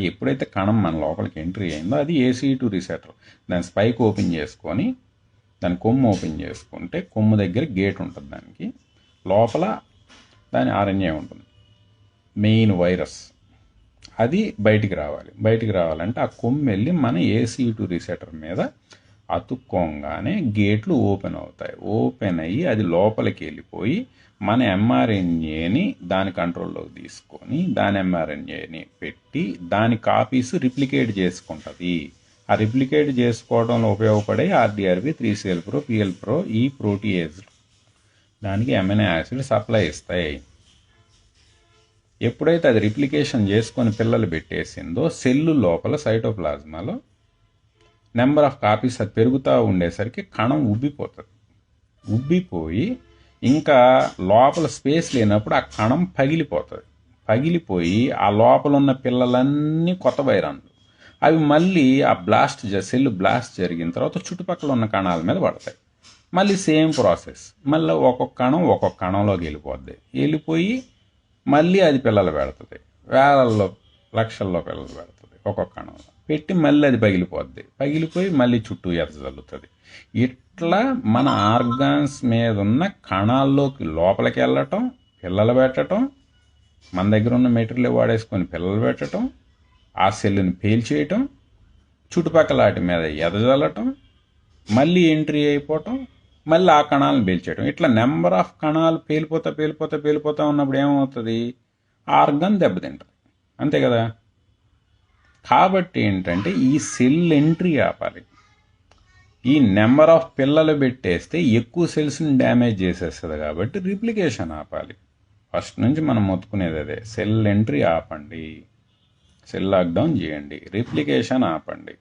ఎప్పుడైతే కణం మన లోపలికి ఎంట్రీ అయిందో అది ఏసీ టు రిసెప్టర్ దాని స్పైక్ ఓపెన్ చేసుకొని దాని కొమ్ము ఓపెన్ చేసుకుంటే కొమ్ము దగ్గర గేట్ ఉంటుంది దానికి. లోపల దాని ఆర్ఎన్ఏ ఉంటుంది. మెయిన్ వైరస్ అది బయటికి రావాలి. బయటికి రావాలంటే ఆ కొమ్ము వెళ్ళి మన ఏసీ టు రిసెటర్ మీద అతుక్కోగానే గేట్లు ఓపెన్ అవుతాయి. ఓపెన్ అయ్యి అది లోపలికి వెళ్ళిపోయి మన ఎంఆర్ఎన్ఏని దాని కంట్రోల్లోకి తీసుకొని దాని ఎంఆర్ఎన్ఏని పెట్టి దాని కాపీస్ రిప్లికేట్ చేసుకుంటుంది. ఆ రిప్లికేట్ చేసుకోవడంలో ఉపయోగపడే RdRp three CL pro PL pro ఈ ప్రోటీయేజ్ దానికి ఎమ్ఎన్ఏ యాసిడ్ సప్లై ఇస్తాయి. ఎప్పుడైతే అది రిప్లికేషన్ చేసుకొని పిల్లలు పెట్టేసిందో సెల్లు లోపల సైటోప్లాజ్మాలో నెంబర్ ఆఫ్ కాపీస్ అది పెరుగుతూ ఉండేసరికి కణం ఉబ్బిపోతుంది. ఉబ్బిపోయి ఇంకా లోపల స్పేస్ లేనప్పుడు ఆ కణం పగిలిపోతుంది. పగిలిపోయి ఆ లోపల ఉన్న పిల్లలన్నీ కొత్త వైరన్లు. అవి మళ్ళీ ఆ బ్లాస్ట్ సెల్ బ్లాస్ట్ జరిగిన తర్వాత చుట్టుపక్కల ఉన్న కణాల మీద పడతాయి. మళ్ళీ సేమ్ ప్రాసెస్. మళ్ళీ ఒక్కొక్క కణం ఒక్కొక్క కణంలోకి వెళ్ళిపోద్ది. వెళ్ళిపోయి మళ్ళీ అది పిల్లలు పెడుతుంది. వేలల్లో లక్షల్లో పిల్లలు పెడుతుంది ఒక్కొక్క కణంలో. పెట్టి మళ్ళీ అది పగిలిపోద్ది. పగిలిపోయి మళ్ళీ చుట్టూ ఎదజల్లుతుంది ఇట్లా మన ఆర్గాన్స్ మీద ఉన్న కణాల్లోకి లోపలికి వెళ్ళటం పిల్లలు పెట్టడం మన దగ్గర ఉన్న మెటీరియల్ వాడేసుకొని పిల్లలు పెట్టడం ఆ సెల్లుని పేల్చేయటం చుట్టుపక్కల వాటి మీద ఎదజల్లటం మళ్ళీ ఎంట్రీ అయిపోవటం మళ్ళీ ఆ కణాలను పేల్చేయటం ఇట్లా నెంబర్ ఆఫ్ కణాలు పేలిపోతా పేలిపోతా పేలిపోతా ఉన్నప్పుడు ఏమవుతుంది? ఆర్గన్ దెబ్బతింటుంది. అంతే కదా? కాబట్టి ఏంటంటే ఈ సెల్ ఎంట్రీ ఆపాలి. ఈ నెంబర్ ఆఫ్ పిల్లలు పెట్టేస్తే ఎక్కువ సెల్స్ని డ్యామేజ్ చేసేస్తుంది కాబట్టి రిప్లికేషన్ ఆపాలి. ఫస్ట్ నుంచి మనం మొత్తుకునేది అదే. సెల్ ఎంట్రీ ఆపండి. సెల్ లాక్డౌన్ చేయండి. రిప్లికేషన్ ఆపండి.